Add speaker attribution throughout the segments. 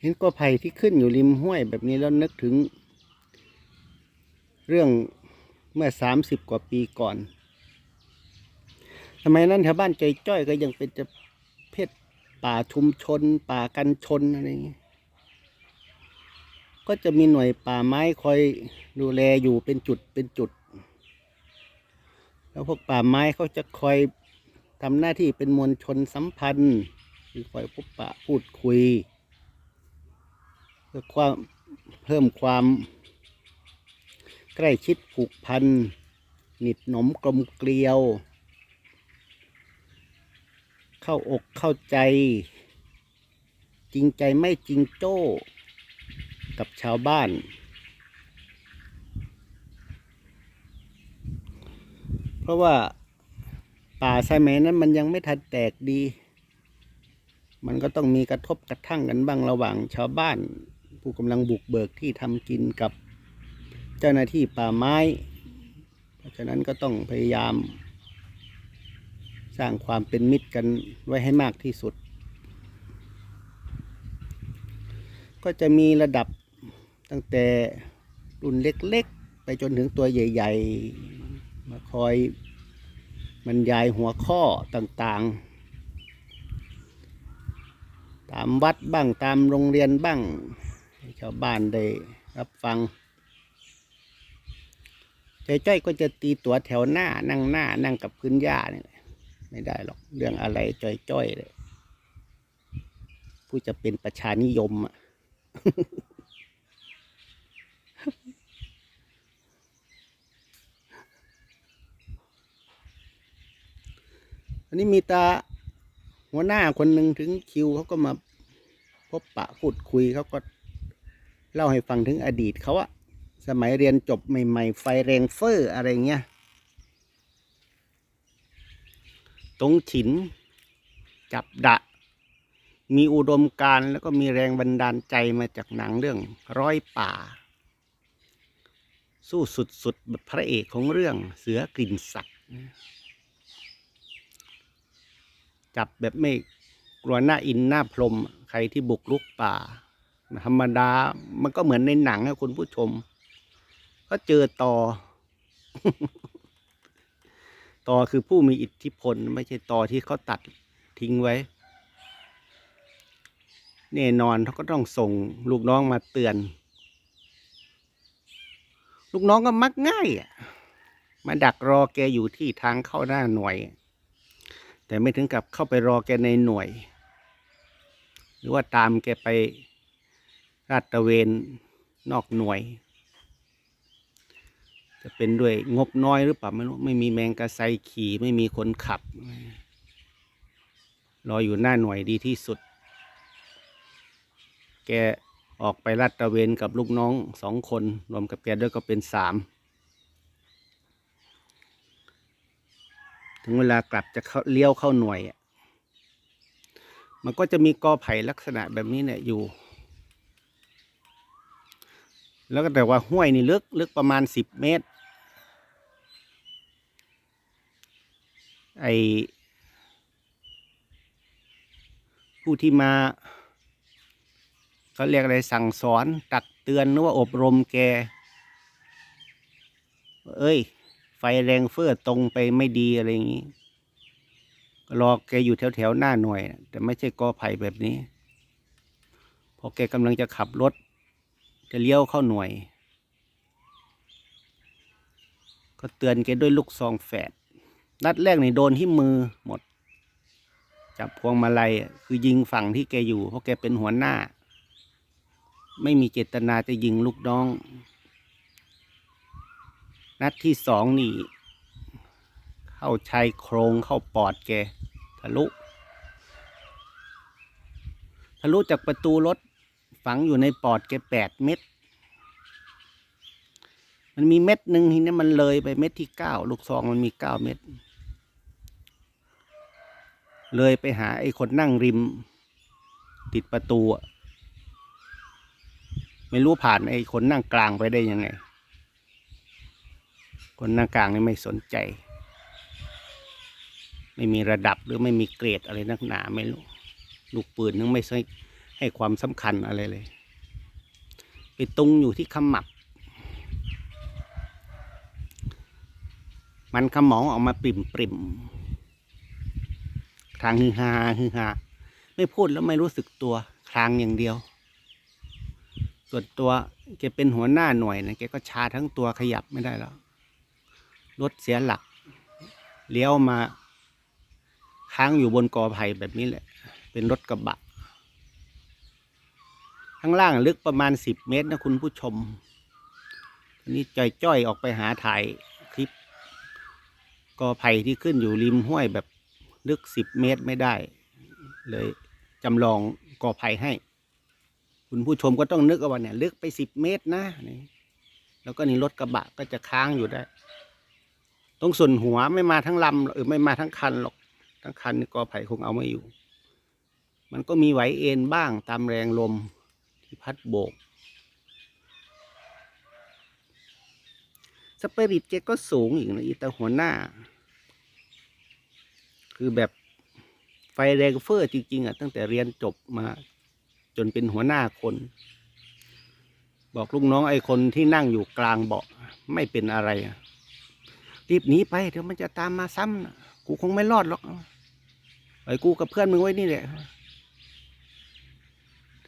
Speaker 1: เห็นกอไผ่ที่ขึ้นอยู่ริมห้วยแบบนี้แล้วนึกถึง เรื่องเมื่อสามสิบกว่าปีก่อนสมัยนั้นแถวบ้านใจจ้อยก็ยังเป็นจะเพศป่าชุมชน ป่ากันชนอะไรอย่างเงี้ยก็จะมีหน่วยป่าไม้คอยดูแลอยู่เป็นจุดเป็นจุด แล้วพวกป่าไม้เขาจะคอยทำหน้าที่เป็นมวลชนสัมพันธ์คือคอยพบปะพูดคุย พื่อความเพิ่มความ ใกล้ชิดผูกพันหนิดหนมกลมเกลียว เข้าอกเข้าใจ จริงใจไม่จริงโจ้ กับชาวบ้าน เพราะว่าป่าสมัยนั้นมันยังไม่ทันแตกดี มันก็ต้องมีกระทบกระทั่งกันบ้างระหว่างชาวบ้าน ผู้กำลังบุกเบิกที่ทำกินกับเจ้าหน้าที่ป่าไม้ เพราะฉะนั้นก็ต้องพยายาม สร้างความเป็นมิตรกันไว้ให้มากที่สุด ก็จะมีระดับตั้งแต่รุ่นเล็กๆ ไปจนถึงตัวใหญ่ ๆ มาคอยบรรยายหัวข้อต่างๆตามวัดบ้างตามโรงเรียนบ้าง ให้ชาวบ้านได้รับฟังใจจ้อยก็จะตีตัวแถวหน้านั่งหน้านั่งกับพื้นหญ้านี่แหละไม่ได้หรอกเรื่องอะไรจ้อยๆเลยผู้จะเป็นประชานิยมอะอันนี้มีตาหัวหน้าคนหนึ่งถึงคิวเขาก็มาพบปะพูดคุยเขาก็ เล่าให้ฟังถึงอดีตเขาอะสมัยเรียนจบใหม่ ๆ ไฟแรงเฟอร์อะไรเงี้ยตรงฉิน จับดะ มีอุดมการแล้วก็มีแรงบันดาลใจมาจากหนังเรื่องร้อยป่า สู้สุดๆแบบพระเอกของเรื่องเสือกลิ่นสัตว์จับแบบไม่กลัวหน้าอินหน้าพรมใครที่บุกลุกป่า ธรรมดา มันก็เหมือนในหนังนะคุณผู้ชม ก็เจอต่อ ต่อคือผู้มีอิทธิพล ไม่ใช่ต่อที่เขาตัดทิ้งไว้ แน่นอนเขาก็ต้องส่งลูกน้องมาเตือน ลูกน้องก็มักง่ายอะมาดักรอแกอยู่ที่ทางเข้าหน้าหน่วย แต่ไม่ถึงกับเข้าไปรอแกในหน่วย หรือว่าตามแกไป ลาดตระเวนนอกหน่วย จะเป็นด้วยงบน้อยหรือเปล่าไม่รู้ไม่มีแมงกะไซขี่ไม่มีคนขับ รออยู่หน้าหน่วยดีที่สุด แกออกไปลาดตระเวนกับลูกน้องสองคน รวมกับแกด้วยก็เป็นสามถึงเวลากลับจะเข้าเลี้ยวเข้าหน่วยมันก็จะมีกอไผ่ลักษณะแบบนี้เนี่ยอยู่ แล้วก็แต่ว่าห้วยนี่ลึกลึกประมาณสิบเมตร ไอผู้ที่มาเขาเรียกอะไรสั่งสอนตักเตือนหรือว่าอบรมแก เอ้ย ไฟแรงเฟ้อตรงไปไม่ดีอะไรอย่างนี้รอแกอยู่แถวแถวๆหน้าหน่วยนะแต่ไม่ใช่กอไผ่แบบนี้ พอแกกำลังจะขับรถ จะเลี้ยวเข้าหน่วย ก็เตือนแกด้วยลูกซองแฝดนัดแรกนี่โดนที่มือหมด จับพวงมาลัยคือยิงฝั่งที่แกอยู่ เพราะแกเป็นหัวหน้า ไม่มีเจตนาจะยิงลูกน้อง นัดที่สองนี่ เข้าชายโครงเข้าปอดแกทะลุ ทะลุจากประตูรถ ฝังอยู่ในปอดแกแปดเม็ด มันมีเม็ดหนึ่งทีนี้มันเลยไปเม็ดที่เก้าลูกซองมันมีเก้าเม็ด เลยไปหาไอ้คนนั่งริม ติดประตู ไม่รู้ผ่านไอ้คนนั่งกลางไปได้ยังไง คนนั่งกลางนี่ไม่สนใจ ไม่มีระดับหรือไม่มีเกรดอะไรนักหนาไม่รู้ ลูกปืนนึงไม่ใช่ ให้ความสำคัญอะไรเลย ไปตรงอยู่ที่ขมับ มันขมองออกมาปริมปริมคลางฮือฮาฮือฮาไม่พูดแล้วไม่รู้สึกตัวคลางอย่างเดียว ส่วนตัวแกเป็นหัวหน้าหน่วยนะแกก็ชาทั้งตัวขยับไม่ได้แล้วรถเสียหลัก เลี้ยวมา ค้างอยู่บนกอไผ่แบบนี้แหละ เป็นรถกระบะ ข้างล่างลึกประมาณสิบเมตรนะคุณผู้ชมทีนี้จ้อยๆออกไปหาถ่ายคลิปกอไผ่ที่ขึ้นอยู่ริมห้วยแบบลึกสิบเมตรไม่ได้ เลยจำลองกอไผ่ให้ คุณผู้ชมก็ต้องนึกเอาว่าเนี่ย ลึกไปสิบเมตรนะนี่แล้วก็นี่รถกระบะก็จะค้างอยู่ได้ตรงส่วนหัวไม่มาทั้งลำเออไม่มาทั้งคันหรอกทั้งคันนี่กอไผ่คงเอาไม่อยู่ มันก็มีไหวเอ็นบ้างตามแรงลม ที่พัดโบก สเปริตแกก็สูงอีกนะอีตาหัวหน้า คือแบบไฟแรงเฟอร์จริง ๆอะตั้งแต่เรียนจบมา จนเป็นหัวหน้าคน บอกลูกน้องไอ้คนที่นั่งอยู่กลางเบาะไม่เป็นอะไรอะรีบหนีไปเดี๋ยวมันจะตามมาซ้ำนะกูคงไม่รอดหรอกไอ้กูกับเพื่อนมึงไว้นี่แหละ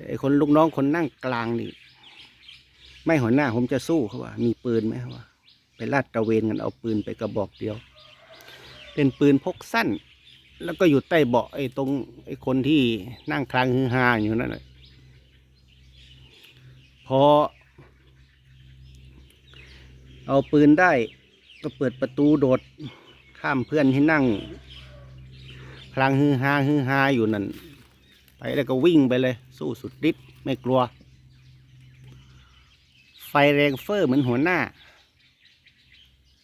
Speaker 1: แต่ไอคนลูกน้องคนนั่งกลางนี่ไม่หัวหน้าผมจะสู้เขาว่า มีปืนไหมเขาว่า ไปลาดตระเวนกันเอาปืนไปกระบอกเดียว เป็นปืนพกสั้น แล้วก็อยู่ใต้เบาะไอ้ตรงไอ้คนที่นั่งคลางฮือฮาอยู่นั่นแหละพอ เอาปืนได้ก็เปิดประตูโดดข้ามเพื่อนที่นั่งคลางฮือฮาฮือฮาอยู่นั่น ไปแล้วก็วิ่งไปเลย สู้สุดฤทธิ์ไม่กลัว ไฟแรงเฟอร์เหมือนหัวหน้า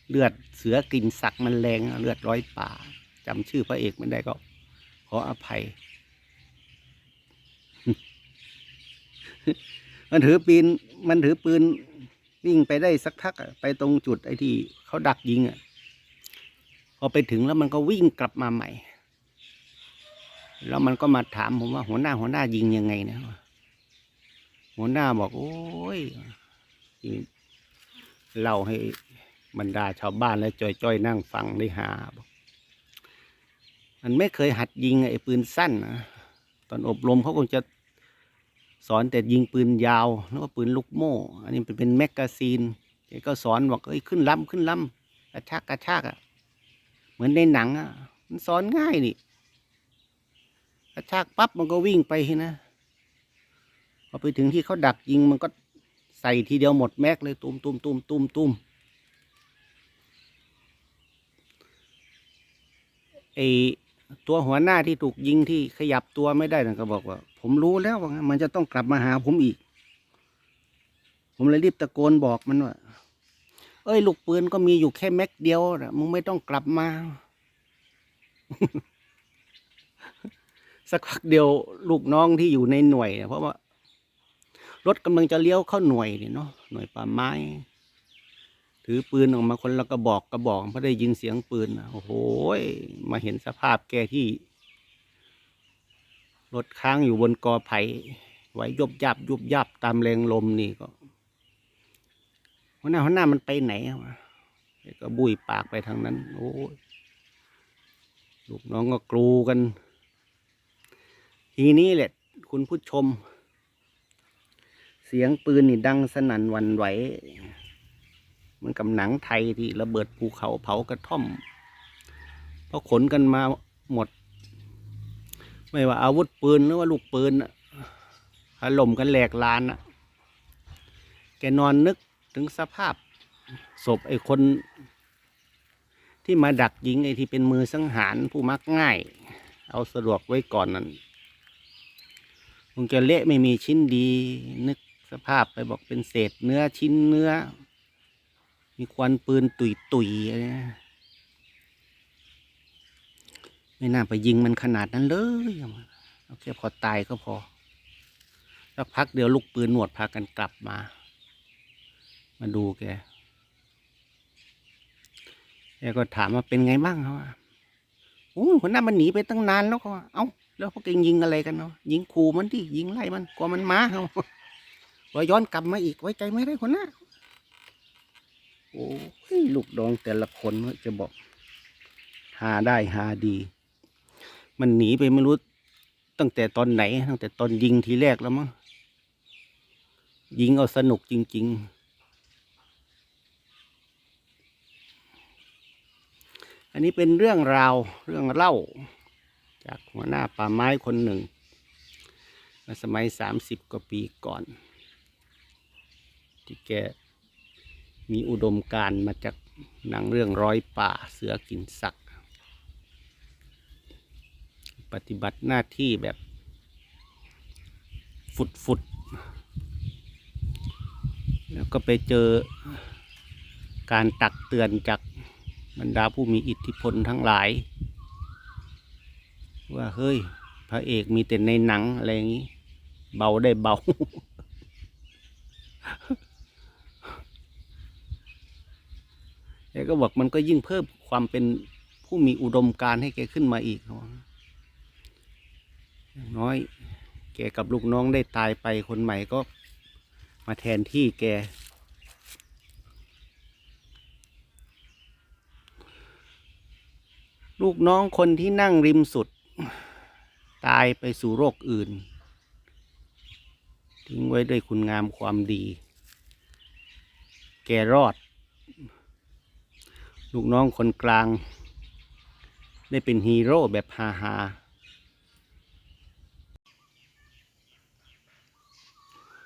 Speaker 1: เลือดเสือกลิ่นสักมันแรงเลือดร้อยป่าจำชื่อพระเอกไม่ได้ก็ ขออภัย มันถือปืนมันถือปืนวิ่งไปได้สักพักไปตรงจุดไอ้ที่เขาดักยิงอะพอไปถึงแล้วมันก็วิ่งกลับมาใหม่ แล้วมันก็มาถามผมว่าหัวหน้าหัวหน้ายิงยังไงนะหัวหน้าบอก โอ้ยเล่าให้บรรดาชาวบ้านและจ้อยๆนั่งฟังได้หาบอกมันไม่เคยหัดยิงไอ้ปืนสั้นนะตอนอบรมเขาคงจะสอนแต่ยิงปืนยาวแล้วก็ปืนลูกโม่ อันนี้เป็นเป็นแมกกาซีนแกก็สอนบอกเอ้ยขึ้นลำขึ้นลำกระชากกระชากอะ เหมือนในหนังอะ มันสอนง่ายนี่ กระชากปั๊บมันก็วิ่งไปนะพอไปถึงที่เขาดักยิงมันก็ใส่ทีเดียวหมดแม็กเลยตุ้มตุ้มตุ้มตุ้มตุ้มไอตัวหัวหน้าที่ถูกยิงที่ขยับตัวไม่ได้นะก็บอกว่า ผมรู้แล้วว่ามันจะต้องกลับมาหาผมอีก ผมเลยรีบตะโกนบอกมันว่าเอ้ย ลูกปืนก็มีอยู่แค่แม็กเดียวนะมึงไม่ต้องกลับมา สักพักเดียวลูกน้องที่อยู่ในหน่วยเนี่ยเพราะว่ารถกำลังจะเลี้ยวเข้าหน่วยเนี่ยเนาะหน่วยป่าไม้ ถือปืนออกมาคนละกระบอกกระบอกเพราะได้ยินเสียงปืนนะโอ้โหมาเห็นสภาพแกที่รถค้างอยู่บนกอไผ่ไหวยุบยับยุบยับตามแรงลมนี่ก็หัวหน้าหัวหน้ามันไปไหนวะแกก็บุยปากไปทางนั้น โอ้ลูกน้องก็กรูกัน ทีนี้แหละ คุณผู้ชม เสียงปืนนี่ดังสนั่นวันไหวเหมันกับหนังไทยที่ระเบิดภูเขาเผากระท่อมเพราะขนกันมาหมด ไม่ว่าอาวุธปืนหรือว่าลูกปืนน่ะถล่มกันแหลกลานน่ะแกนอนนึกถึงสภาพศพไอ้คน ที่มาดักยิงไอ้ที่เป็นมือสังหารผู้มักง่าย เอาสะดวกไว้ก่อนนั่น คงจะเละไม่มีชิ้นดี นึกสภาพไปบอกเป็นเศษเนื้อชิ้นเนื้อ มีควันปืนตุยตุยอะไรนะไม่น่าไปยิงมันขนาดนั้นเลยเอาแค่พอตายก็พอสักพักเดียวลูกปืนหนวดพากันกลับมา มาดูแกแกก็ถามว่าเป็นไงบ้างเขาว่าโอ้หัวหน้ามันหนีไปตั้งนานแล้วเขาว่าเอ้า แล้วพวกเองยิงอะไรกันเนาะยิงขู่มันที่ยิงไล่มันกลัวมันมาเอาว่าย้อนกลับมาอีกไว้ใจไม่ได้คนหน้าโอ้ยลูกดองแต่ละคนจะบอก หาได้หาดี มันหนีไปไม่รู้ตั้งแต่ตอนไหน ตั้งแต่ตอนยิงทีแรกแล้วมั้งยิงเอาสนุกจริง ๆ อันนี้เป็นเรื่องราวเรื่องเล่า จากหัวหน้าป่าไม้คนหนึ่งมื่อสมัยสามสิบกว่าปีก่อน ที่แกมีอุดมการมาจากหนังเรื่องร้อยป่าเสือกินสัก ปฏิบัติหน้าที่แบบฟุดฟุดแล้วก็ไปเจอการตักเตือนจากบรรดาผู้มีอิทธิพลทั้งหลาย ว่าเฮ้ย พระเอกมีแต่ในหนังอะไรอย่างนี้ เบาได้เบา แกก็บอกมันก็ยิ่งเพิ่มความเป็นผู้มีอุดมการให้แกขึ้นมาอีกเนาะน้อย แกกับลูกน้องได้ตายไปคนใหม่ก็มาแทนที่แก ลูกน้องคนที่นั่งริมสุด ตายไปสู่โรคอื่น ทิ้งไว้ด้วยคุณงามความดี แกรอด ลูกน้องคนกลาง ได้เป็นฮีโร่แบบฮาฮา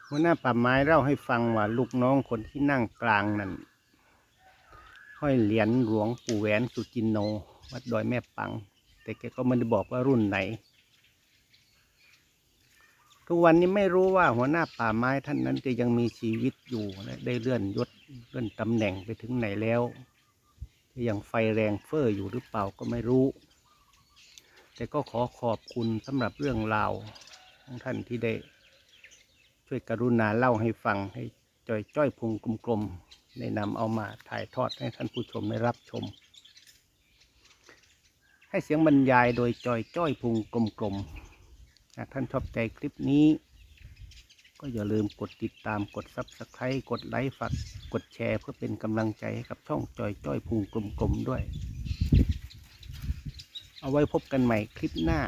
Speaker 1: หัวหน้าป่าไม้เล่าให้ฟังว่าลูกน้องคนที่นั่งกลางนั่นห้อยเหรียญหลวงปู่แหวนสุจินโน วัดดอยแม่ปัง แต่แกก็ไม่ได้บอกว่ารุ่นไหน ทุกวันนี้ไม่รู้ว่าหัวหน้าป่าไม้ท่านนั้นจะยังมีชีวิตอยู่และได้เลื่อนยศเลื่อนตำแหน่งไปถึงไหนแล้วจะยังไฟแรงเฟ้ออยู่หรือเปล่าก็ไม่รู้ แต่ก็ขอขอบคุณสำหรับเรื่องราวของท่านที่ได้ ช่วยกรุณาเล่าให้ฟังให้จอยจ้อยพุงกลมๆได้นำเอามาถ่ายทอดให้ท่านผู้ชมได้รับชม ให้เสียงบรรยายโดยจอยจ้อยพุงกลมๆ หากท่านชอบใจคลิปนี้ ก็อย่าลืมกดติดตามกด Subscribe กดไลค์ฝากกดแชร์เพื่อเป็นกำลังใจให้กับช่องจอยจ้อยพุงกลมๆด้วย เอาไว้พบกันใหม่คลิปหน้า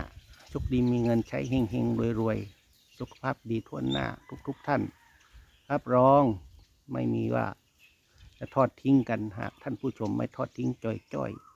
Speaker 1: โชคดีมีเงินใช้เฮงๆรวยๆ สุขภาพดีทั่วหน้าทุกๆท่าน รับรองไม่มีว่าจะทอดทิ้งกันหากท่านผู้ชมไม่ทอดทิ้งจอยๆ